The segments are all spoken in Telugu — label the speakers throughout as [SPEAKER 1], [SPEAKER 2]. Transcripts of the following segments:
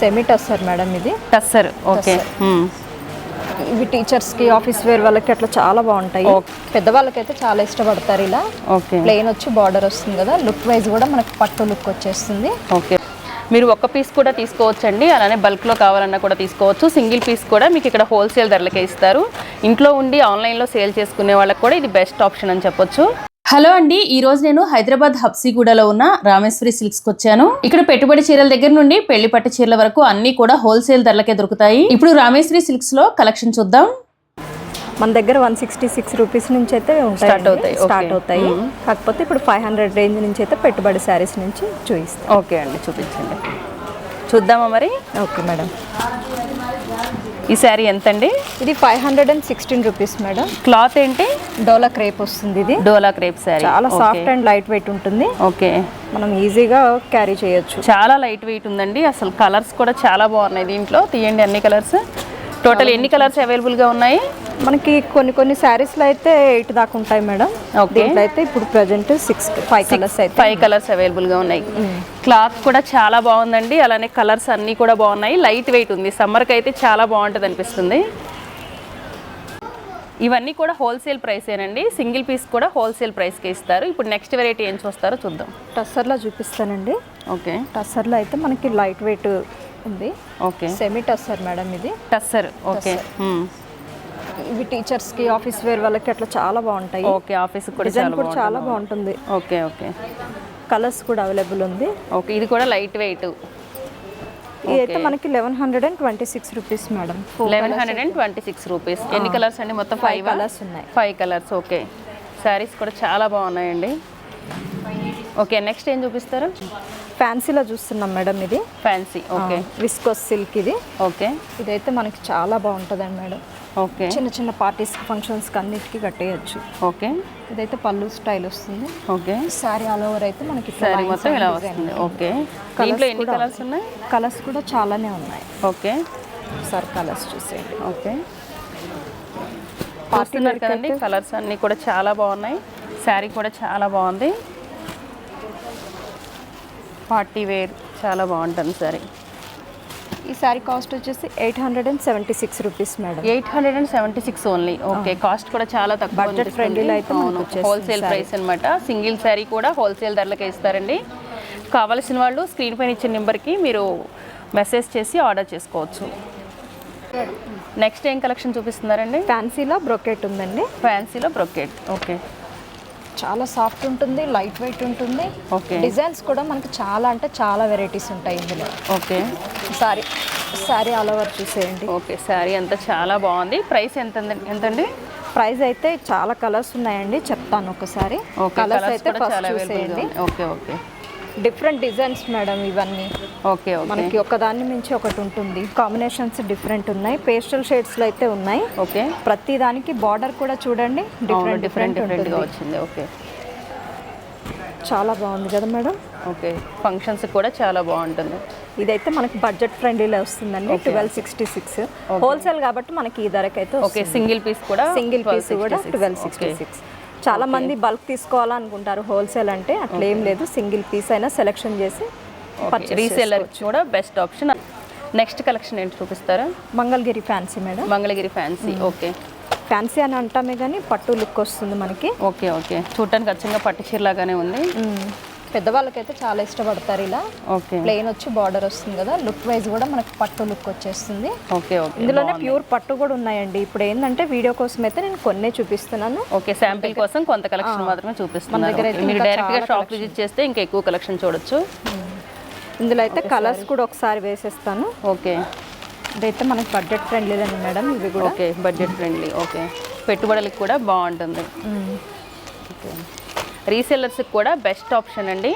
[SPEAKER 1] సెమీ టస్సర్ మేడం ఇది.
[SPEAKER 2] Tussar okay hmm.
[SPEAKER 1] ఇవి టీచర్స్కి ఆఫీస్ వేర్ వాళ్ళకి అట్లా చాలా బాగుంటాయి. పెద్దవాళ్ళకైతే చాలా ఇష్టపడతారు ఇలా. ప్లెయిన్ వచ్చి బార్డర్ వస్తుంది కదా లుక్ వైజ్ కూడా మనకి పట్టు లుక్ వచ్చేస్తుంది.
[SPEAKER 2] ఓకే మీరు ఒక్క పీస్ కూడా తీసుకోవచ్చండి అలానే బల్క్లో కావాలన్నా కూడా తీసుకోవచ్చు. సింగిల్ పీస్ కూడా మీకు ఇక్కడ హోల్సేల్ ధరలకే ఇస్తారు. ఇంట్లో ఉండి ఆన్లైన్లో సేల్ చేసుకునే వాళ్ళకి కూడా ఇది బెస్ట్ ఆప్షన్ అని చెప్పొచ్చు. హలో అండి ఈ రోజు నేను హైదరాబాద్ హబ్సిగూడలో ఉన్న రామేశ్వరి సిల్క్స్కి వచ్చాను ఇక్కడ పెట్టుబడి చీరల దగ్గర నుండి పెళ్ళి పట్టు చీరల వరకు అన్ని కూడా హోల్సేల్ ధరలకే దొరుకుతాయి. ఇప్పుడు రామేశ్వరి సిల్క్స్లో కలెక్షన్ చూద్దాం.
[SPEAKER 1] మన దగ్గర వన్ సిక్స్టీ సిక్స్ రూపీస్ నుంచి అయితే ఉంటాయి
[SPEAKER 2] Start అవుతాయి.
[SPEAKER 1] స్టార్ట్ అవుతాయి. కాకపోతే ఇప్పుడు ఫైవ్ హండ్రెడ్ రేంజ్ నుంచి అయితే పెట్టుబడి శారీస్ నుంచి చూపిస్తాం.
[SPEAKER 2] ఓకే అండి చూపించండి. చూద్దామా మరి?
[SPEAKER 1] Okay madam.
[SPEAKER 2] ఈ శారీ ఎంతండి?
[SPEAKER 1] ఇది five hundred and sixteen rupees madam.
[SPEAKER 2] Cloth ఏంటి?
[SPEAKER 1] డోలా క్రేప్ వస్తుంది ఇది.
[SPEAKER 2] డోలా క్రేప్ శారీ.
[SPEAKER 1] చాలా సాఫ్ట్ అండ్ లైట్ వెయిట్ ఉంటుంది.
[SPEAKER 2] ఓకే.
[SPEAKER 1] మనం ఈజీగా క్యారీ చేయొచ్చు.
[SPEAKER 2] చాలా లైట్ వెయిట్ ఉందండి. అసలు కలర్స్ కూడా చాలా బాగున్నాయి దీంట్లో. తీయండి అన్ని కలర్స్. టోటల్ ఎన్ని కలర్స్ అవైలబుల్గా ఉన్నాయి?
[SPEAKER 1] మనకి కొన్ని కొన్ని శారీస్లో అయితే ఎయిట్ దాకా ఉంటాయి మేడం. దీంట్లో అయితే ఇప్పుడు ప్రజెంట్ సిక్స్ ఫైవ్ కలర్స్ అయితే
[SPEAKER 2] ఫైవ్ కలర్స్ అవైలబుల్గా ఉన్నాయి. క్లాత్ కూడా చాలా బాగుందండి. అలానే కలర్స్ అన్నీ కూడా బాగున్నాయి. లైట్ వెయిట్ ఉంది. సమ్మర్కి అయితే చాలా బాగుంటుంది అనిపిస్తుంది. ఇవన్నీ కూడా హోల్సేల్ ప్రైసేనండి సింగిల్ పీస్ కూడా హోల్సేల్ ప్రైస్కి ఇస్తారు. ఇప్పుడు నెక్స్ట్ వెరైటీ ఏం చూస్తారో చూద్దాం.
[SPEAKER 1] టస్సర్లో చూపిస్తానండి.
[SPEAKER 2] ఓకే
[SPEAKER 1] టస్సర్లో అయితే మనకి లైట్ వెయిట్ ఉంది.
[SPEAKER 2] ఓకే.
[SPEAKER 1] సెమీ టస్సర్ మేడం ఇది.
[SPEAKER 2] టస్సర్ ఓకే. మ్మ్.
[SPEAKER 1] ఇవి టీచర్స్కి ఆఫీస్ వేర్ వాళ్ళకి అట్లా చాలా బాగుంటాయి.
[SPEAKER 2] ఓకే ఆఫీస్ కూడా
[SPEAKER 1] డిజైన్
[SPEAKER 2] చాలా
[SPEAKER 1] కూడా
[SPEAKER 2] బాగుంటుంది
[SPEAKER 1] చాలా బాగుంటుంది.
[SPEAKER 2] Okay okay.
[SPEAKER 1] కలర్స్ కూడా అవైలబుల్ ఉంది.
[SPEAKER 2] ఓకే ఇది కూడా లైట్ వెయిట్
[SPEAKER 1] ఇది అయితే మనకి eleven hundred and twenty six rupees madam
[SPEAKER 2] eleven hundred and twenty six rupees ఎన్ని కలర్స్ అండి? మొత్తం
[SPEAKER 1] ఫైవ్
[SPEAKER 2] ఫైవ్
[SPEAKER 1] కలర్స్ ఉన్నాయి.
[SPEAKER 2] Five colours okay. శారీస్ కూడా చాలా బాగున్నాయండి. ఓకే నెక్స్ట్ ఏం చూపిస్తారు?
[SPEAKER 1] ఫ్యాన్సీలో చూస్తున్నాం మేడం ఇది.
[SPEAKER 2] ఫ్యాన్సీ ఓకే
[SPEAKER 1] విస్కోస్ సిల్క్ ఇది.
[SPEAKER 2] ఓకే
[SPEAKER 1] ఇదైతే మనకి చాలా బాగుంటుందండి మేడం.
[SPEAKER 2] ఓకే
[SPEAKER 1] చిన్న చిన్న పార్టీస్ ఫంక్షన్స్కి అన్నిటికీ కట్టేయచ్చు.
[SPEAKER 2] ఓకే
[SPEAKER 1] ఇదైతే పళ్ళు స్టైల్ వస్తుంది.
[SPEAKER 2] ఓకే
[SPEAKER 1] శారీ ఆల్ ఓవర్ అయితే మనకి lines
[SPEAKER 2] మొత్తం ఇలా వస్తుంది. ఓకే దీంట్లో ఎన్ని కలర్స్ ఉన్నాయి?
[SPEAKER 1] కలర్స్ కూడా చాలానే ఉన్నాయి.
[SPEAKER 2] ఓకే
[SPEAKER 1] ఒకసారి కలర్స్ చూసేయండి.
[SPEAKER 2] ఓకే
[SPEAKER 1] పార్టీ
[SPEAKER 2] కదండి కలర్స్ అన్నీ కూడా చాలా బాగున్నాయి. శారీ కూడా చాలా బాగుంది. పార్టీ వేర్ చాలా బాగుంటుంది శారీ
[SPEAKER 1] ఈ శారీ కాస్ట్ వచ్చేసి eight hundred and seventy six rupees madam.
[SPEAKER 2] Eight hundred and seventy six only. Okay cost కూడా చాలా తక్కువ
[SPEAKER 1] Budget friendly లో అయితే
[SPEAKER 2] హోల్సేల్ ప్రైస్ అన్నమాట. సింగిల్ శారీ కూడా హోల్సేల్ ధరలకే ఇస్తారండి. కావలసిన వాళ్ళు స్క్రీన్ పైన ఇచ్చిన నెంబర్కి మీరు మెసేజ్ చేసి ఆర్డర్ చేసుకోవచ్చు. నెక్స్ట్ ఏం కలెక్షన్ చూపిస్తున్నారండి?
[SPEAKER 1] ఫ్యాన్సీలో బ్రొకెట్ ఉందండి.
[SPEAKER 2] ఫ్యాన్సీలో బ్రొకెట్ ఓకే
[SPEAKER 1] చాలా సాఫ్ట్ ఉంటుంది లైట్ వెయిట్ ఉంటుంది.
[SPEAKER 2] ఓకే.
[SPEAKER 1] డిజైన్స్ కూడా మనకి చాలా అంటే చాలా వెరైటీస్ ఉంటాయి ఇందులో.
[SPEAKER 2] Okay.
[SPEAKER 1] Sari sari all over చూసేయండి.
[SPEAKER 2] ఓకే శారీ అంతా చాలా బాగుంది. ప్రైస్ ఎంత ఎంతండి?
[SPEAKER 1] ప్రైస్ అయితే చాలా కలర్స్ ఉన్నాయండి చెప్తాను ఒకసారి. కలర్స్ అయితే ఫస్ట్ చూసేయండి.
[SPEAKER 2] Okay okay.
[SPEAKER 1] Different designs madam ఇవన్నీ.
[SPEAKER 2] ఓకే
[SPEAKER 1] మనకి ఒకదాని మించి ఒకటి ఉంటుంది. కాంబినేషన్స్ డిఫరెంట్ ఉన్నాయి. పేస్టల్ షేడ్స్లో అయితే ఉన్నాయి.
[SPEAKER 2] ఓకే
[SPEAKER 1] ప్రతి దానికి బార్డర్ కూడా చూడండి. డిఫరెంట్
[SPEAKER 2] డిఫరెంట్
[SPEAKER 1] డిఫరెంట్
[SPEAKER 2] డిఫరెంట్గా వచ్చింది. ఓకే
[SPEAKER 1] చాలా బాగుంది కదా మేడం
[SPEAKER 2] ఓకే ఫంక్షన్స్ కూడా చాలా బాగుంటుంది.
[SPEAKER 1] ఇదైతే మనకి బడ్జెట్ ఫ్రెండ్లీలో వస్తుందండి. ట్వెల్వ్ సిక్స్టీ సిక్స్ హోల్సేల్ కాబట్టి మనకి ఈ ధరకైతే
[SPEAKER 2] ఓకే సింగిల్ పీస్ కూడా
[SPEAKER 1] సింగిల్ పీస్ కూడా
[SPEAKER 2] 1266.
[SPEAKER 1] Twelve sixty. సిక్స్ చాలా మంది బల్క్ తీసుకోవాలనుకుంటారు హోల్సేల్ అంటే అట్లా ఏం లేదు సింగిల్ పీస్ అయినా సెలెక్షన్ చేసి
[SPEAKER 2] రీసేలర్ కూడా బెస్ట్ ఆప్షన్ నెక్స్ట్ కలెక్షన్ ఏంటి చూపిస్తారా?
[SPEAKER 1] Mangalagiri fancy madam.
[SPEAKER 2] Mangalagiri fancy okay
[SPEAKER 1] fancy అని అంటామే కానీ పట్టు లుక్ వస్తుంది మనకి.
[SPEAKER 2] ఓకే ఓకే చూడటానికి అచ్చంగా పట్టు చీరలాగానే ఉంది.
[SPEAKER 1] పెద్దవాళ్ళకైతే చాలా ఇష్టపడతారు ఇలా.
[SPEAKER 2] ఓకే.
[SPEAKER 1] ప్లెయిన్ వచ్చి బార్డర్ వస్తుంది కదా లుక్ వైజ్ కూడా మనకి పట్టు లుక్ వచ్చేస్తుంది.
[SPEAKER 2] Okay okay.
[SPEAKER 1] ఇందులోనే ప్యూర్ పట్టు కూడా ఉన్నాయండి. ఇప్పుడు ఏంటంటే వీడియో కోసం అయితే నేను కొన్నే చూపిస్తున్నాను.
[SPEAKER 2] ఓకే శాంపిల్ కోసం కొంత కలెక్షన్ మాత్రమే.
[SPEAKER 1] అయితే
[SPEAKER 2] మీరు
[SPEAKER 1] డైరెక్ట్గా
[SPEAKER 2] షాప్ విజిట్ చేస్తే ఇంకా ఎక్కువ కలెక్షన్ చూడొచ్చు.
[SPEAKER 1] ఇందులో అయితే కలర్స్ కూడా ఒకసారి వేసేస్తాను.
[SPEAKER 2] ఓకే.
[SPEAKER 1] ఇదైతే మనకి బడ్జెట్ ఫ్రెండ్లీదండి మేడం ఇవి కూడా.
[SPEAKER 2] Okay budget friendly okay. పెట్టుబడులకు కూడా బాగుంటుంది. ఓకే. రీసెల్లర్స్కి కూడా బెస్ట్ ఆప్షన్ అండి.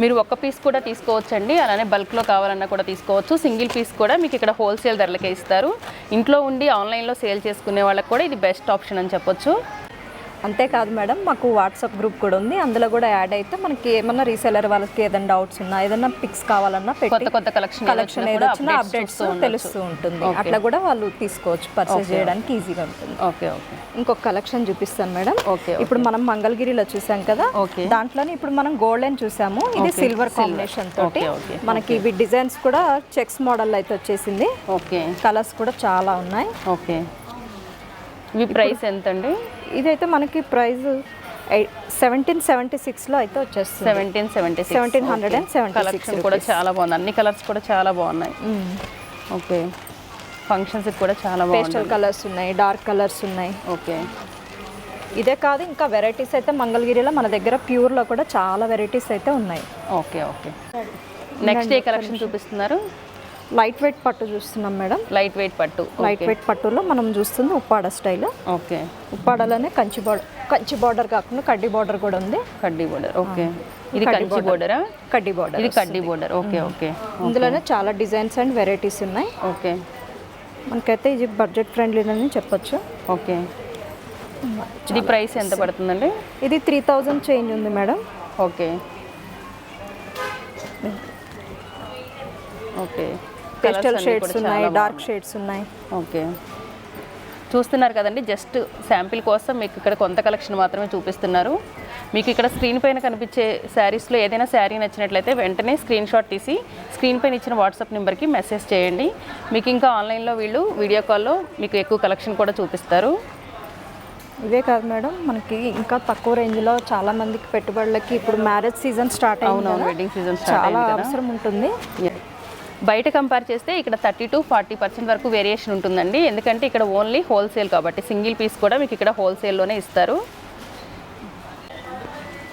[SPEAKER 2] మీరు ఒక్క పీస్ కూడా తీసుకోవచ్చండి. అలానే బల్క్లో కావాలన్నా కూడా తీసుకోవచ్చు. సింగిల్ పీస్ కూడా మీకు ఇక్కడ హోల్సేల్ ధరలకే ఇస్తారు. ఇంట్లో ఉండి ఆన్లైన్లో సేల్ చేసుకునే వాళ్ళకి కూడా ఇది బెస్ట్ ఆప్షన్ అని చెప్పొచ్చు.
[SPEAKER 1] అంతేకాదు మేడం మాకు వాట్సాప్ గ్రూప్ కూడా ఉంది. అందులో కూడా యాడ్ అయితే మనకి ఏమన్నా రీసెలర్ వాళ్ళకి ఏదైనా డౌట్స్ ఉన్నా ఏదైనా పిక్స్ కావాలన్నా
[SPEAKER 2] కొత్త కొత్త కలెక్షన్
[SPEAKER 1] కలెక్షన్ ఏది వచ్చినా అప్డేట్స్ తెలుస్తూ ఉంటుంది. అట్లా కూడా వాళ్ళు తీసుకోవచ్చు. పర్చేస్ చేయడానికి ఈజీగా ఉంటుంది.
[SPEAKER 2] Okay okay.
[SPEAKER 1] ఇంకొక కలెక్షన్ చూపిస్తాను మేడం.
[SPEAKER 2] ఓకే
[SPEAKER 1] ఇప్పుడు మనం మంగళగిరిలో చూసాం కదా
[SPEAKER 2] ఓకే.
[SPEAKER 1] దాంట్లోనే ఇప్పుడు మనం గోల్డెన్ చూసాము. ఇది సిల్వర్ కాంబినేషన్ తోటి మనకి ఇవి డిజైన్స్ కూడా చెక్స్ మోడల్ అయితే వచ్చేసింది.
[SPEAKER 2] ఓకే.
[SPEAKER 1] కలర్స్ కూడా చాలా ఉన్నాయి.
[SPEAKER 2] ఓకే. ఇవి ప్రైస్ ఎంత అండి
[SPEAKER 1] ఇదైతే మనకి ప్రైస్ సెవెంటీన్ సెవెంటీ సిక్స్లో అయితే వచ్చేస్తుంది.
[SPEAKER 2] Seventeen seventy
[SPEAKER 1] seventeen hundred and seventy
[SPEAKER 2] collection కూడా చాలా బాగుంది. అన్ని కలర్స్ కూడా చాలా బాగున్నాయి. ఓకే ఫంక్షన్స్ కూడా చాలా
[SPEAKER 1] పేస్టల్ కలర్స్ ఉన్నాయి డార్క్ కలర్స్ ఉన్నాయి.
[SPEAKER 2] ఓకే
[SPEAKER 1] ఇదే కాదు ఇంకా వెరైటీస్ అయితే మంగళగిరిలో మన దగ్గర ప్యూర్లో కూడా చాలా వెరైటీస్ అయితే ఉన్నాయి.
[SPEAKER 2] ఓకే ఓకే నెక్స్ట్ ఏ కలెక్షన్ చూపిస్తున్నారు?
[SPEAKER 1] లైట్ వెయిట్ పట్టు చూస్తున్నాం మేడం.
[SPEAKER 2] లైట్ వెయిట్ పట్టు.
[SPEAKER 1] లైట్ వెయిట్ పట్టులో మనం చూస్తుంది ఉప్పాడ స్టైల్.
[SPEAKER 2] ఓకే.
[SPEAKER 1] ఉప్పాడలోనే కంచి బార్డర్ కంచి బార్డర్ కాకుండా కడ్డీ బార్డర్ కూడా ఉంది.
[SPEAKER 2] కడ్డీ బోర్డర్. ఓకే. ఇది కంచి బోర్డరా.
[SPEAKER 1] కడ్డీ బార్డర్
[SPEAKER 2] ఇది కడ్డీ బోర్డర్. ఓకే ఓకే
[SPEAKER 1] ఇందులోనే చాలా డిజైన్స్ అండ్ వెరైటీస్ ఉన్నాయి.
[SPEAKER 2] ఓకే.
[SPEAKER 1] మనకైతే ఇది బడ్జెట్ ఫ్రెండ్లీ అని చెప్పొచ్చు.
[SPEAKER 2] ఓకే. ఇది ప్రైస్ ఎంత పడుతుందండి?
[SPEAKER 1] ఇది త్రీ థౌజండ్ చేంజ్ ఉంది madam.
[SPEAKER 2] Okay. Okay.
[SPEAKER 1] Pastel shades ఉన్నాయి డార్క్ షేడ్స్ ఉన్నాయి.
[SPEAKER 2] ఓకే. చూస్తున్నారు కదండి జస్ట్ శాంపిల్ కోసం మీకు ఇక్కడ కొంత కలెక్షన్ మాత్రమే చూపిస్తున్నారు. మీకు ఇక్కడ స్క్రీన్ పైన కనిపించే శారీస్లో ఏదైనా శారీ నచ్చినట్లయితే వెంటనే స్క్రీన్ షాట్ తీసి స్క్రీన్ పైన ఇచ్చిన వాట్సాప్ నెంబర్కి మెసేజ్ చేయండి. మీకు ఇంకా ఆన్లైన్లో వీళ్ళు వీడియో కాల్లో మీకు ఎక్కువ కలెక్షన్ కూడా చూపిస్తారు.
[SPEAKER 1] ఇవే కాదు మేడం మనకి ఇంకా తక్కువ రేంజ్లో చాలా మందికి పెట్టుబడులకి ఇప్పుడు మ్యారేజ్ సీజన్ స్టార్ట్ కదా,
[SPEAKER 2] వెడ్డింగ్ సీజన్ స్టార్ట్
[SPEAKER 1] చాలా అవసరం ఉంటుంది.
[SPEAKER 2] బయట కంపేర్ చేస్తే ఇక్కడ థర్టీ టు ఫార్టీ పర్సెంట్ వరకు వేరియేషన్ ఉంటుందండి. ఎందుకంటే ఇక్కడ ఓన్లీ హోల్సేల్ కాబట్టి సింగిల్ పీస్ కూడా మీకు ఇక్కడ హోల్సేల్లోనే ఇస్తారు.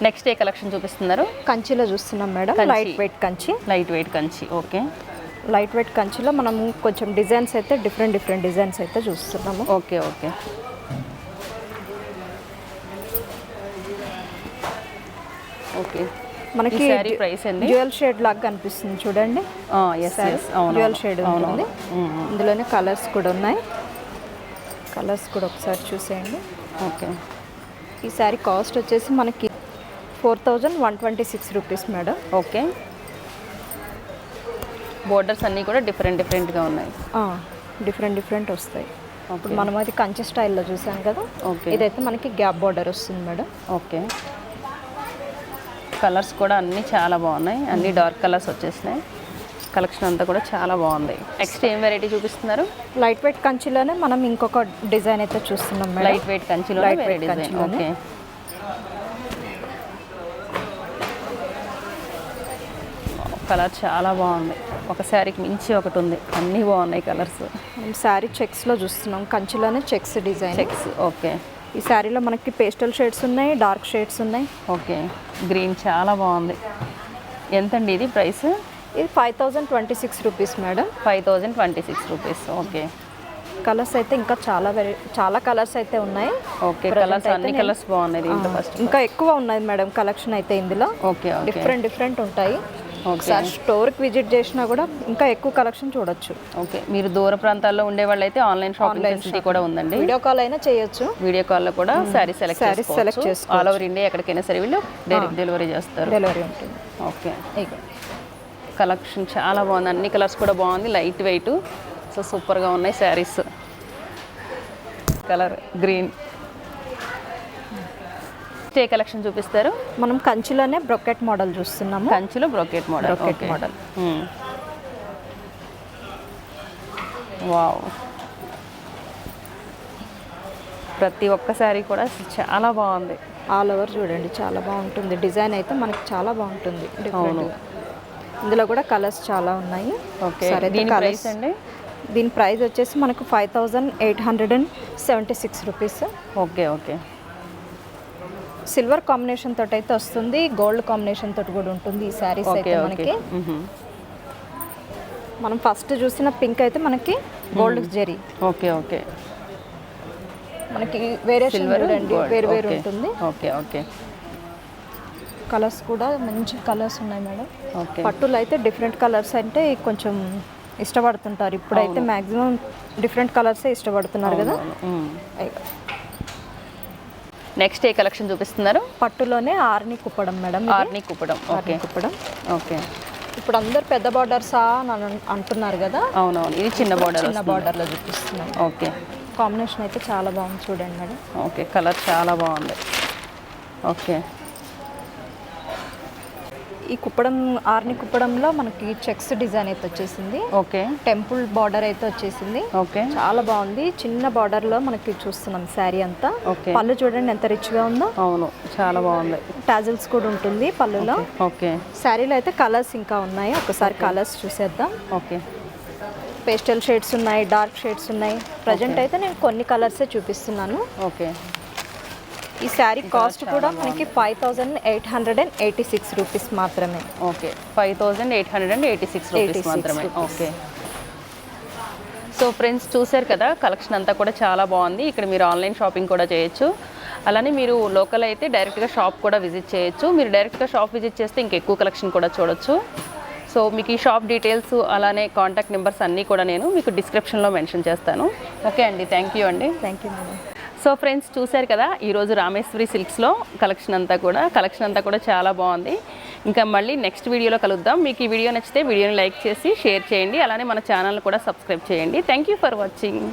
[SPEAKER 2] నెక్స్ట్ ఏ కలెక్షన్ చూపిస్తున్నారు?
[SPEAKER 1] కంచిలో చూస్తున్నాం madam. Light weight Kanchi.
[SPEAKER 2] Light weight Kanchi. Okay
[SPEAKER 1] light weight కంచిలో మనము కొంచెం డిజైన్స్ అయితే డిఫరెంట్ డిఫరెంట్ డిజైన్స్ అయితే చూస్తున్నాము.
[SPEAKER 2] ఓకే ఓకే ఓకే
[SPEAKER 1] మనకి
[SPEAKER 2] శారీ ప్రైస్ అండి.
[SPEAKER 1] డ్యూయల్ షేడ్ లాగా కనిపిస్తుంది చూడండి. డ్యూయల్ షేడ్ ఉంటుంది. ఇందులోనే కలర్స్ కూడా ఉన్నాయి. కలర్స్ కూడా ఒకసారి చూసేయండి.
[SPEAKER 2] ఓకే.
[SPEAKER 1] ఈ శారీ కాస్ట్ వచ్చేసి మనకి four thousand one twenty six rupees madam.
[SPEAKER 2] Okay. Borders అన్నీ కూడా డిఫరెంట్ డిఫరెంట్గా ఉన్నాయి.
[SPEAKER 1] డిఫరెంట్ డిఫరెంట్ వస్తాయి. ఇప్పుడు మనం అది కంచి స్టైల్లో చూసాం కదా.
[SPEAKER 2] ఓకే.
[SPEAKER 1] ఇదైతే మనకి గ్యాప్ బార్డర్ వస్తుంది మేడం.
[SPEAKER 2] ఓకే. కలర్స్ కూడా అన్నీ చాలా బాగున్నాయి. అన్ని డార్క్ కలర్స్ వచ్చేసినాయి. కలెక్షన్ అంతా కూడా చాలా బాగుంది. నెక్స్ట్ ఏం వెరైటీ చూపిస్తున్నారు?
[SPEAKER 1] లైట్ వెయిట్ కంచిలోనే మనం ఇంకొక డిజైన్ అయితే చూస్తున్నాం
[SPEAKER 2] లైట్ వెయిట్ కంచిలో వేరే
[SPEAKER 1] weight
[SPEAKER 2] డిజైన్. ఓకే కలర్ చాలా బాగుంది. ఒక శారీకి మించి ఒకటి ఉంది. అన్నీ బాగున్నాయి కలర్స్.
[SPEAKER 1] శారీ చెక్స్లో చూస్తున్నాం. కంచిలోనే చెక్స్ డిజైన్
[SPEAKER 2] చెక్స్ ఓకే
[SPEAKER 1] ఈ శారీలో మనకి పేస్టల్ షేడ్స్ ఉన్నాయి డార్క్ షేడ్స్ ఉన్నాయి.
[SPEAKER 2] ఓకే గ్రీన్ చాలా బాగుంది. ఎంతండి ఇది ప్రైస్?
[SPEAKER 1] ఇది five thousand twenty six rupees madam.
[SPEAKER 2] Five thousand twenty six rupees okay.
[SPEAKER 1] Colours అయితే ఇంకా చాలా వెరై చాలా కలర్స్ అయితే ఉన్నాయి.
[SPEAKER 2] ఓకే కలర్స్ అన్ని
[SPEAKER 1] నేను-
[SPEAKER 2] కలర్స్ బాగున్నాయి
[SPEAKER 1] ఇంకా ఎక్కువ ఉన్నది మేడం కలెక్షన్ అయితే ఇందులో.
[SPEAKER 2] ఓకే
[SPEAKER 1] డిఫరెంట్ డిఫరెంట్ ఉంటాయి. ఒకసారి స్టోర్కి విజిట్ చేసినా కూడా ఇంకా ఎక్కువ కలెక్షన్ చూడొచ్చు.
[SPEAKER 2] ఓకే మీరు దూర ప్రాంతాల్లో ఉండే వాళ్ళైతే ఆన్లైన్ షాపింగ్ ఫెసిలిటీ కూడా ఉందండి.
[SPEAKER 1] వీడియో కాల్ అయినా చేయొచ్చు.
[SPEAKER 2] వీడియో కాల్లో కూడా శారీ సెలెక్ట్
[SPEAKER 1] select
[SPEAKER 2] చేసుకోవచ్చు.
[SPEAKER 1] చేసుకోవచ్చు.
[SPEAKER 2] ఆల్ ఓవర్ ఇండియా ఎక్కడికైనా సరే వీళ్ళు డైరెక్ట్ డెలివరీ చేస్తారు.
[SPEAKER 1] డెలివరీ ఉంటుంది.
[SPEAKER 2] ఓకే కలెక్షన్ చాలా బాగుంది. అన్ని కలర్స్ కూడా బాగుంది. లైట్ వెయిట్ సో సూపర్గా ఉన్నాయి saris. Colour green stay collection చూపిస్తారు.
[SPEAKER 1] మనం కంచిలోనే బ్రొకెట్ మోడల్ చూస్తున్నాము.
[SPEAKER 2] కంచిలో brocade model
[SPEAKER 1] Brocade model.
[SPEAKER 2] Wow. ప్రతి ఒక్క శారీ కూడా చాలా బాగుంది.
[SPEAKER 1] ఆల్ ఓవర్ చూడండి చాలా బాగుంటుంది. డిజైన్ అయితే మనకి చాలా బాగుంటుంది ఇందులో కూడా కలర్స్ చాలా ఉన్నాయి.
[SPEAKER 2] ఓకే. దీని ప్రైస్ అండి?
[SPEAKER 1] దీని ప్రైస్ వచ్చేసి మనకు five thousand eight hundred and seventy six rupees.
[SPEAKER 2] Okay okay.
[SPEAKER 1] Silver combination తోటి అయితే వస్తుంది. గోల్డ్ కాంబినేషన్ తోటి కూడా ఉంటుంది ఈ శారీస్ అయితే మనకి. మనం ఫస్ట్ చూసిన పింక్ అయితే మనకి గోల్డ్ జెరీ
[SPEAKER 2] ఓకే ఓకే.
[SPEAKER 1] మనకి వేరియేషన్
[SPEAKER 2] సిల్వర్
[SPEAKER 1] వేరు వేరు ఉంటుంది.
[SPEAKER 2] Okay okay.
[SPEAKER 1] కలర్స్ కూడా మంచి కలర్స్ ఉన్నాయి మేడం.
[SPEAKER 2] ఓకే.
[SPEAKER 1] పట్టులో అయితే డిఫరెంట్ కలర్స్ అంటే కొంచెం ఇష్టపడుతుంటారు. ఇప్పుడైతే మ్యాక్సిమం డిఫరెంట్ కలర్సే ఇష్టపడుతున్నారు కదా.
[SPEAKER 2] నెక్స్ట్ ఏ కలెక్షన్ చూపిస్తున్నారు?
[SPEAKER 1] పట్టులోనే Arani Kuppadam madam.
[SPEAKER 2] Arani Kuppadam. Okay
[SPEAKER 1] Kuppadam.
[SPEAKER 2] Okay
[SPEAKER 1] ఇప్పుడు అందరు పెద్ద బార్డర్సా అని అన్- అంటున్నారు కదా?
[SPEAKER 2] అవునవును. ఇది చిన్న బార్డర్
[SPEAKER 1] చిన్న బార్డర్లో చూపిస్తున్నాం
[SPEAKER 2] ఓకే
[SPEAKER 1] కాంబినేషన్ అయితే చాలా బాగుంది చూడండి మేడం.
[SPEAKER 2] ఓకే కలర్ చాలా బాగుంది. ఓకే
[SPEAKER 1] ఈ కుప్పడం ఆర్ని కుప్పడంలో మనకి చెక్స్ డిజైన్ అయితే వచ్చేసింది.
[SPEAKER 2] ఓకే.
[SPEAKER 1] టెంపుల్ బార్డర్ అయితే వచ్చేసింది.
[SPEAKER 2] ఓకే.
[SPEAKER 1] చాలా బాగుంది. చిన్న బార్డర్లో మనకి చూస్తున్నాం శారీ అంతా.
[SPEAKER 2] ఓకే.
[SPEAKER 1] పళ్ళు చూడండి ఎంత రిచ్గా ఉందో.
[SPEAKER 2] అవును చాలా బాగుంది.
[SPEAKER 1] టాజిల్స్ కూడా ఉంటుంది పళ్ళులో.
[SPEAKER 2] ఓకే
[SPEAKER 1] శారీలో అయితే కలర్స్ ఇంకా ఉన్నాయి. ఒకసారి కలర్స్ చూసేద్దాం.
[SPEAKER 2] ఓకే.
[SPEAKER 1] పేస్టల్ షేడ్స్ ఉన్నాయి డార్క్ షేడ్స్ ఉన్నాయి. ప్రజెంట్ అయితే నేను కొన్ని కలర్సే చూపిస్తున్నాను.
[SPEAKER 2] ఓకే.
[SPEAKER 1] ఈ శారీ కాస్ట్ కూడా మనకి five thousand eight hundred and eighty six rupees మాత్రమే.
[SPEAKER 2] Okay five thousand eight hundred and eighty six rupees
[SPEAKER 1] 86
[SPEAKER 2] మాత్రమే. ఓకే. సో ఫ్రెండ్స్ చూశారు కదా కలెక్షన్ అంతా కూడా చాలా బాగుంది. ఇక్కడ మీరు ఆన్లైన్ షాపింగ్ కూడా చేయొచ్చు. అలానే మీరు లోకల్ అయితే డైరెక్ట్గా షాప్ కూడా విజిట్ చేయొచ్చు. మీరు డైరెక్ట్గా షాప్ విజిట్ చేస్తే ఇంకెక్కువ కలెక్షన్ కూడా చూడొచ్చు. సో మీకు ఈ షాప్ డీటెయిల్స్ అలానే కాంటాక్ట్ నెంబర్స్ అన్నీ కూడా నేను మీకు డిస్క్రిప్షన్లో మెన్షన్ చేస్తాను. ఓకే అండి థ్యాంక్ యూ అండి.
[SPEAKER 1] Thank you madam
[SPEAKER 2] so friends చూశారు కదా ఈరోజు రామేశ్వరి సిల్క్స్లో కలెక్షన్ అంతా కూడా కలెక్షన్ అంతా కూడా చాలా బాగుంది. ఇంకా మళ్ళీ నెక్స్ట్ వీడియోలో కలుద్దాం. మీకు ఈ వీడియో నచ్చితే వీడియోని లైక్ చేసి షేర్ చేయండి. అలానే మన ఛానల్ కూడా సబ్స్క్రైబ్ చేయండి. Thank you for watching